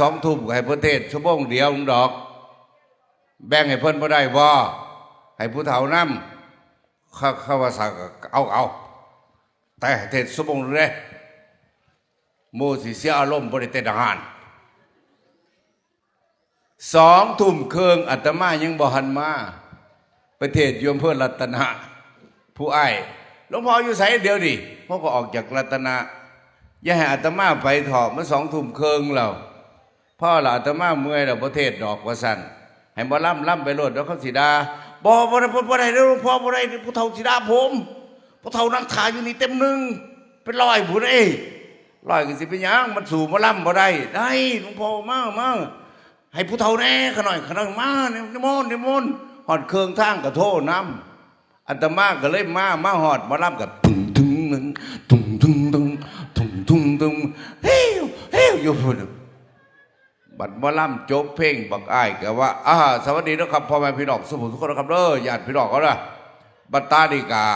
สองทุ่มให้เพิ่นเทศชั่วโมงเดียวดอก แบ่งให้เพิ่นบ่ได้บ่ให้ผู้เฒ่านำเขาเขาว่าสักเอาเอาแต่เทศชั่วโมงเด้หมู่สิเสียอารมณ์บ่ได้เตนอาหารสองทุ่มครึ่งอาตมายังบ่หันมา ประเทศยมเพื่อนรัตนะ ผู้ไอ้หลวงพ่ออยู่ไสเดียวดิพ่อก็ออกจากรัตนะอย่าให้อาตมาไปถอะมันสองทุ่มครึ่งแล้ว พ่อหละอาตมาเมื่อยแล้วประเทศดอกว่าสั่นให้บ่ล่ำล่ำไปโลดแล้วเขาสิดาบ่บ่ได้บ่บ่ได้เด้อหลวงพ่อบ่ได้ผู้เฒ่าสิดาผมผู้เฒ่านักถ่ายอยู่นี่เต็มหนึ่งเป็นร้อยผู้เอ้ยร้อยก็สิเป็นยังมันสู่บ่ล่ำบ่ได้ได้หลวงพ่อมามาให้ผู้เฒ่าแน่ขน่อยขน่อยมานิมนต์นิมนต์ฮอดเครื่องทางก็โทษนํอาตมาก็เลยมามาฮอดมาล่ำกับตุ้งตุ้งนึงตุ้งตุ้งตุ้งตุ้งตุ้งตุ้งเฮ้วเฮ้วอยู่พุ่น บัดหมอล่ำจบเพลงบักอ้ายก็ว่าอ่าสวัสดีนะครับพ่อแม่พี่น้องสมุทรทุกคนนะครับเด้อญาติพี่น้องเขาละบัดตาดีกา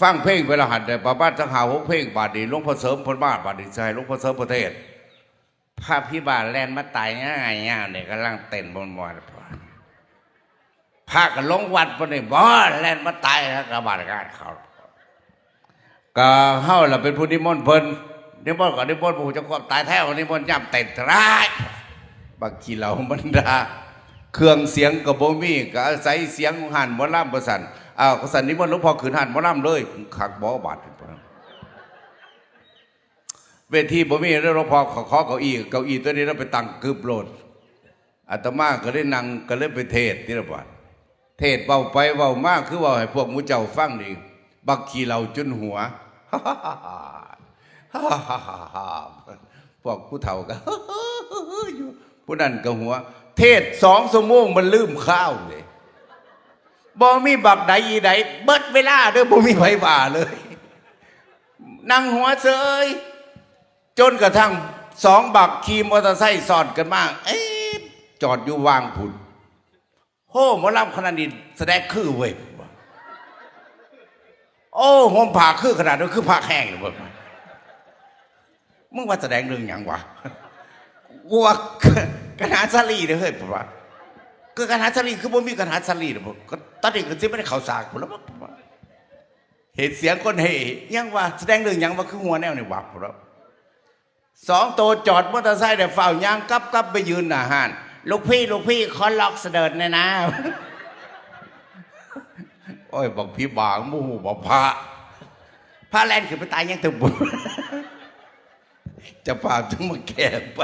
ฟังเพลงไปละหันแต่ประมาณสักหาหกเพลงบาดนีลงพ่อเสริมพนบ้านบาดนีใจลงพ่อเสริมประเทศพระพิบาลแลนมาตายง่ายๆเนี่ยกำลังเต้นบนบอลพระก็ลงวัดปนี่บอแลนมาตายแล้วกบาดการเขาก็เฮาล่ะเป็นผู้นิมนต์เพิ่น นิมนต์ก็นิมนต์ผู้จ้าของตายแท้วันนิมนต์ย่ำเต็นร้ายบักขี้เหล่าบรรดา เครื่องเสียงกับบ่มีก็อาศัยเสียงหันหมอล่ำประสันอ้าวสันนิมนต์หลวงพ่อขืนหันหมอล่ำเลยขักบ่บาดเวทีบ่มีแล้วหลวงพ่อขอขอเก้าอี้เก้าอี้ตัวนี้เราไปตั้งกึบโลดอาตมาก็ได้นั่งก็เลยไปเทศที่ระบาดเทศเบาไปเบามากคือเว่าให้พวกมูเจ้าฟังนี่บักขี้เหล่าจนหัว ฮ่าฮ่าพวกผู้เฒ่าก็อยู่ผู้นั้นก็หัว เทศสองสมงมันลืมข้าวเลยบ่มีบักใดอีใดเบิดเวลาเด้อบ่มีไผว่าเลยนั่งหัวเสยจนกระทั่งสองบักขี่มอเตอร์ไซค์สอดกันมาก เอ๊ะจอดอยู่วางผุนโอ้หมอลำขนาดนี้แสดงคือเว้ยโอ้หอมผ่าคือขนาดนั้นคือผ่าแห้งเลยเว้ย มึงว่าแสดงเรื่องหยังวะกูว่าคณะสลีเด้อเฮ้ยผมว่าคือคณะสลีคือบ่มีคณะสลีเด้อผมก็ตอนนี้ก็สิไม่ได้เข้าสากผมแล้วผมว่าเห็นเสียงคนเฮยังว่าแสดงเรื่องหยังว่าคือหัวแนวนี่วะผมว่าสองโตจอดมอเตอร์ไซค์เดี๋ยวเฝ้ายางกับกับไปยืนหน้าห้านลูกพี่ลูกพี่ขอล็อกเสด็จเนี่ยนะโอ้ยบอกพี่บางมู่บอกพระพระแลนขึ้นไปตายยังถึงบุ จะพาถึงมาแก่ไป